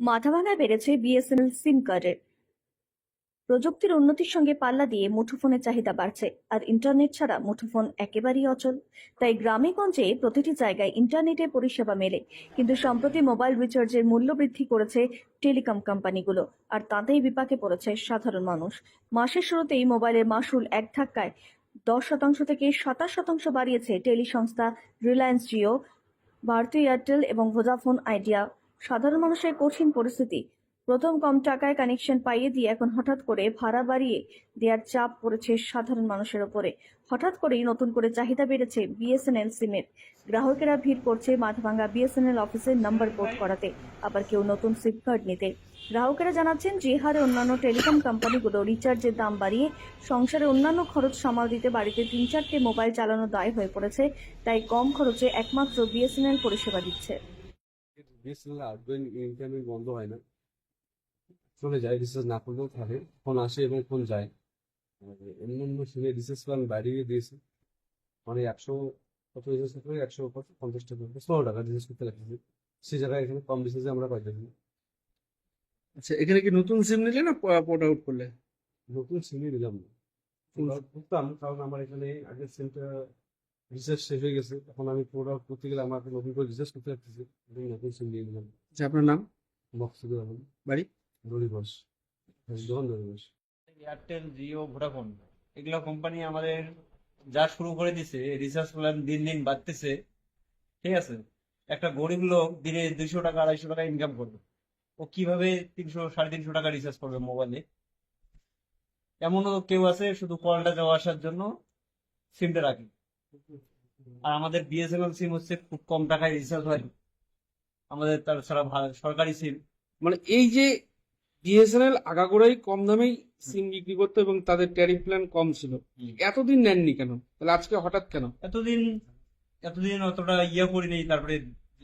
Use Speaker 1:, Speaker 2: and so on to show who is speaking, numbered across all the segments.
Speaker 1: মাথাভাঙায় বেড়েছে বিএসএনএল সিম কার্ডের। প্রযুক্তির উন্নতির সঙ্গে পাল্লা দিয়ে মুঠোফোনের চাহিদা বাড়ছে, আর ইন্টারনেট ছাড়া মুঠোফোন একেবারেই অচল। তাই গ্রামে গঞ্জে প্রতিটি জায়গায় ইন্টারনেটের পরিষেবা মেলে, কিন্তু সম্প্রতি মোবাইল রিচার্জের মূল্য বৃদ্ধি করেছে টেলিকম কোম্পানিগুলো, আর তাতেই বিপাকে পড়েছে সাধারণ মানুষ। মাসের শুরুতেই মোবাইলের মাসুল এক ধাক্কায় দশ শতাংশ থেকে সাতাশ শতাংশ বাড়িয়েছে টেলি সংস্থা রিলায়েন্স জিও, ভারতী এয়ারটেল এবং ভোডাফোন আইডিয়া। সাধারণ মানুষের কঠিন পরিস্থিতি। প্রথম কম টাকায় কানেকশন পাইয়ে দিয়ে এখন হঠাৎ করে ভাড়া বাড়িয়ে দেওয়ার চাপ পড়েছে সাধারণ মানুষের ওপরে। হঠাৎ করেই নতুন করে চাহিদা বেড়েছে বিএসএনএল সিমের গ্রাহকেরা ভিড় করছে মাথাভাঙ্গা বিএসএনএল অফিসে নাম্বার পোর্ট করাতে, আবার কেউ নতুন সিম কার্ড নিতে। গ্রাহকেরা জানাচ্ছেন যে হারে অন্যান্য টেলিকম কোম্পানিগুলো রিচার্জের দাম বাড়িয়ে সংসারে অন্যান্য খরচ সামাল দিতে বাড়িতে তিন চারটে মোবাইল চালানো দায় হয়ে পড়েছে, তাই কম খরচে একমাত্র বিএসএনএল পরিষেবা দিচ্ছে।
Speaker 2: বিএসএনএল আউটগোয়িং ইনকামিং বন্ধ হয় না। চলে যায় রিচার্জ না করলেও থাকে। ফোন আসে এবং ফোন যায়। আর অন্য অন্য সিমে রিচার্জ প্ল্যান বাড়িয়ে দিয়েছে। মানে একশো কত করতে হবে? একশো কত? পঞ্চাশ টাকা। ষোলো টাকা রিচার্জ করতে লাগছে সেই জায়গায় এখানে কম রিচার্জে আমরা পাইতেছি
Speaker 3: আচ্ছা এখানে কি নতুন সিম নিলে না পোর্ট আউট করলে?
Speaker 2: নতুন সিমই নিলাম। না করতাম কারণ আমার এখানে আগের সিমটা রিচার্জ শেষ হয়ে গেছে এখন আমি পোর্ট আউট করতে গেলে আমাকে নতুন করে রিচার্জ করতে আমি নতুন সিম নিয়ে নিলাম।
Speaker 3: আচ্ছা আপনার নাম?
Speaker 2: মকসুদুর রহমান।
Speaker 3: বাড়ি?
Speaker 2: দড়ি বস দোকান দড়ি
Speaker 4: এয়ারটেল জিও ভোডাফোন এগুলো কোম্পানি আমাদের যা শুরু করে দিছে রিচার্জ প্ল্যান দিন দিন বাড়তেছে। ঠিক আছে? একটা গরিব লোক দিনে দুইশো টাকা আড়াইশো টাকা ইনকাম করবে। ও কীভাবে তিনশো সাড়ে তিনশো টাকা রিচার্জ করবে মোবাইলে এমনও কেউ আছে শুধু কলটা যাওয়া আসার জন্য সিমটা রাখে। আর আমাদের বিএসএনএল সিম হচ্ছে খুব কম টাকায় রিচার্জ হয়। আমাদের তার ভা- সরকারি সিম
Speaker 3: মানে এই যে বিএসএনএল আগাগোড়াই কম দামেই সিম বিক্রি করতো এবং তাদের ট্যারিফ প্ল্যান কম ছিল। এতদিন নেননি কেন? তাহলে আজকে হঠাৎ কেন?
Speaker 4: এতদিন এতদিন অতটা ইয়ে করিনি। তারপরে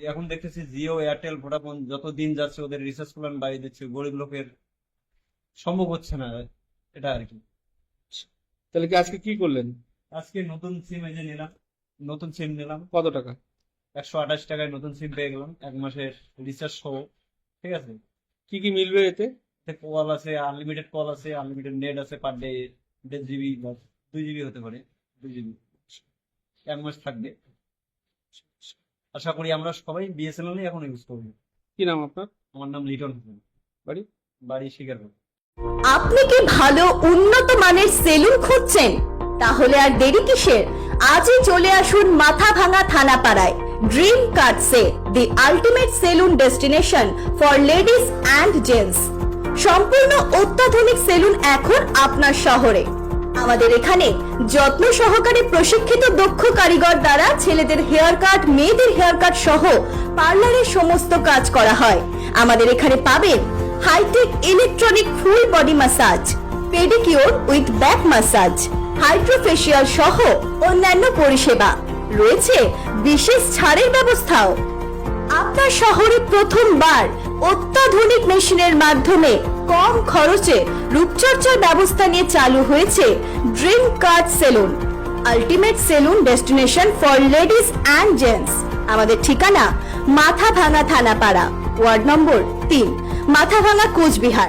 Speaker 4: এখন দেখতেছি জিও এয়ারটেল ভোডাফোন যত দিন যাচ্ছে ওদের রিসার্চ প্ল্যান বাড়িয়ে দিচ্ছে গরিব লোকের সম্ভব হচ্ছে না এটা আর কি
Speaker 3: তাহলে কি আজকে কি করলেন?
Speaker 4: আজকে নতুন সিম এই যে নিলাম নতুন সিম নিলাম।
Speaker 3: কত টাকা?
Speaker 4: একশো আঠাশ টাকায় নতুন সিম পেয়ে গেলাম এক মাসের রিচার্জ সহ ঠিক আছে?
Speaker 3: কি কি মিলবে
Speaker 4: এতে? কল আছে আনলিমিটেড কল আছে আনলিমিটেড নেট আছে পার ডে দেড় জিবি বা দুই জিবি হতে পারে দুই জিবি এক মাস থাকবে। আশা করি আমরা সবাই বিএসএনএল এখন ইউজ করব।
Speaker 3: কি নাম আপনার?
Speaker 4: আমার নাম লিটন হোসেন।
Speaker 3: বাড়ি?
Speaker 4: বাড়ি শিকারপুর।
Speaker 5: আপনি কি ভালো উন্নত মানের সেলুন খুঁজছেন? তাহলে আর দেরি কিসের? আজই চলে আসুন Mathabhanga থানাপাড়ায়। Dream cuts the ultimate salon destination for ladies and gents. সম্পূর্ণ অত্যাধুনিক সেলুন এখন আপনার শহরে। আমাদের এখানে যত্ন সহকারে প্রশিক্ষিত দক্ষ কারিগর দ্বারা ছেলেদের হেয়ার কাট, মেয়েদের হেয়ার কাট সহ পার্লারের সমস্ত কাজ করা হয়। আমাদের এখানে পাবেন high tech electronic full body massage pedicure with back massage. Hydrofacial সহ অন্যান্য পরিষেবা। রয়েছে বিশেষ ছাড়ের ব্যবস্থাও। আপনার শহরে প্রথমবার অত্যাধুনিক মেশিনের মাধ্যমে কম খরচে রূপচর্চার ব্যবস্থা নিয়ে চালু হয়েছে dream card salon, ultimate salon destination for ladies and gents. আমাদের ঠিকানা মাথা ভাঙা থানাপাড়া, ওয়ার্ড নম্বর তিন মাথা ভাঙা কোচবিহার।